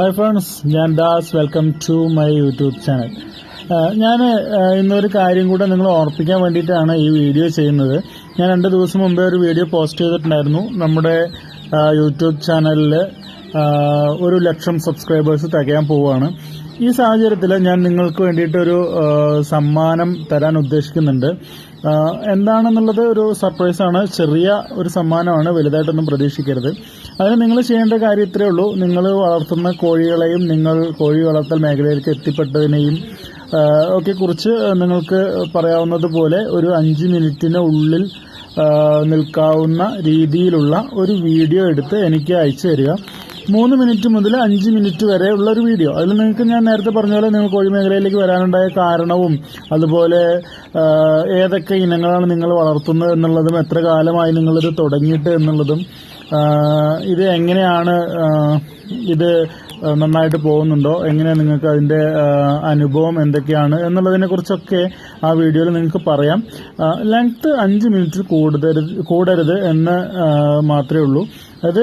Hi friends ഞാൻ Das. Welcome to my YouTube channel ഞാൻ ഇന്നൊരു കാര്യം കൂടെ നിങ്ങൾ ഓർപ്പിക്കാൻ വേണ്ടിയിട്ടാണ് ഈ വീഡിയോ ചെയ്യുന്നത്. ഞാൻ രണ്ട് ദിവസം മുമ്പേ ഒരു വീഡിയോ പോസ്റ്റ് ചെയ്തിട്ടുണ്ടായിരുന്നു. നമ്മുടെ യൂട്യൂബ് ചാനലിൽ ഒരു ലക്ഷം സബ്സ്ക്രൈബേഴ്സ് തികയാൻ പോവുകയാണ്. ഈ സാഹചര്യത്തിൽ ഞാൻ നിങ്ങൾക്ക് വേണ്ടിയിട്ട് ഒരു സമ്മാനം തരാൻ ഉദ്ദേശിക്കുന്നുണ്ട്. എന്താണെന്നുള്ളത് ഒരു സർപ്രൈസ് ആണ്. ചെറിയ ഒരു സമ്മാനമാണ്. വലുതായിട്ടൊന്നും പ്രതീക്ഷിക്കരുത്. അതിന് നിങ്ങൾ ചെയ്യേണ്ട കാര്യം ഇത്രയേ ഉള്ളൂ. നിങ്ങൾ വളർത്തുന്ന കോഴികളെയും നിങ്ങൾ കോഴി വളർത്തൽ മേഖലയിലേക്ക് എത്തിപ്പെട്ടതിനെയും ഒക്കെ കുറിച്ച് നിങ്ങൾക്ക് പറയാവുന്നത് പോലെ ഒരു അഞ്ച് മിനിറ്റിന് ഉള്ളിൽ നിൽക്കാവുന്ന രീതിയിലുള്ള ഒരു വീഡിയോ എടുത്ത് എനിക്ക് അയച്ചു തരിക. മൂന്ന് മിനിറ്റ് മുതൽ അഞ്ച് മിനിറ്റ് വരെ ഉള്ള ഒരു വീഡിയോ. അതിൽ നിങ്ങൾക്ക് ഞാൻ നേരത്തെ പറഞ്ഞ പോലെ നിങ്ങൾ കോഴി മേഖലയിലേക്ക് വരാനുണ്ടായ കാരണവും അതുപോലെ ഏതൊക്കെ ഇനങ്ങളാണ് നിങ്ങൾ വളർത്തുന്നത് എന്നുള്ളതും എത്ര കാലമായി നിങ്ങളിത് തുടങ്ങിയിട്ട് എന്നുള്ളതും ഇത് എങ്ങനെയാണ് ഇത് നന്നായിട്ട് പോകുന്നുണ്ടോ എങ്ങനെയാണ് നിങ്ങൾക്ക് അതിന്റെ അനുഭവം എന്തൊക്കെയാണ് എന്നുള്ളതിനെ കുറിച്ചൊക്കെ ആ വീഡിയോയിൽ നിങ്ങൾക്ക് പറയാം. ലെങ്ത് അഞ്ച് മിനിറ്റിൽ കൂടുതൽ കൂടരുത് എന്ന് മാത്രമേ ഉള്ളൂ. അത്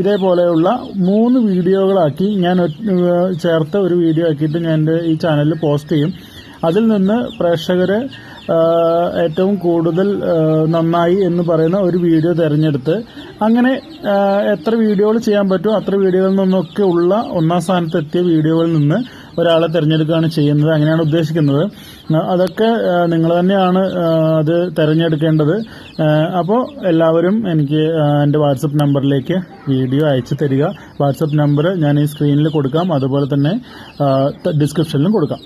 ഇതേപോലെയുള്ള മൂന്ന് വീഡിയോകളാക്കി ഞാൻ ചേർത്ത ഒരു വീഡിയോ ആക്കിയിട്ട് ഞാൻ എന്റെ ഈ ചാനലിൽ പോസ്റ്റ് ചെയ്യും. അതിൽ നിന്ന് പ്രേക്ഷകരെ ഏറ്റവും കൂടുതൽ നന്നായി എന്ന് പറയുന്ന ഒരു വീഡിയോ തിരഞ്ഞെടുത്ത് അങ്ങനെ എത്ര വീഡിയോകൾ ചെയ്യാൻ പറ്റുമോ അത്ര വീഡിയോകളിൽ നിന്നൊക്കെ ഉള്ള ഒന്നാം സ്ഥാനത്തെത്തിയ വീഡിയോകളിൽ നിന്ന് ഒരാളെ തിരഞ്ഞെടുക്കുകയാണ് ചെയ്യുന്നത് അങ്ങനെയാണ് ഉദ്ദേശിക്കുന്നത്. അതൊക്കെ നിങ്ങൾ തന്നെയാണ് അത് തിരഞ്ഞെടുക്കേണ്ടത്. അപ്പോൾ എല്ലാവരും എനിക്ക് എന്റെ വാട്സപ്പ് നമ്പറിലേക്ക് വീഡിയോ അയച്ചു തരിക. വാട്സപ്പ് നമ്പർ ഞാൻ ഈ സ്ക്രീനിൽ കൊടുക്കാം. അതുപോലെ തന്നെ ഡിസ്ക്രിപ്ഷനിലും കൊടുക്കാം.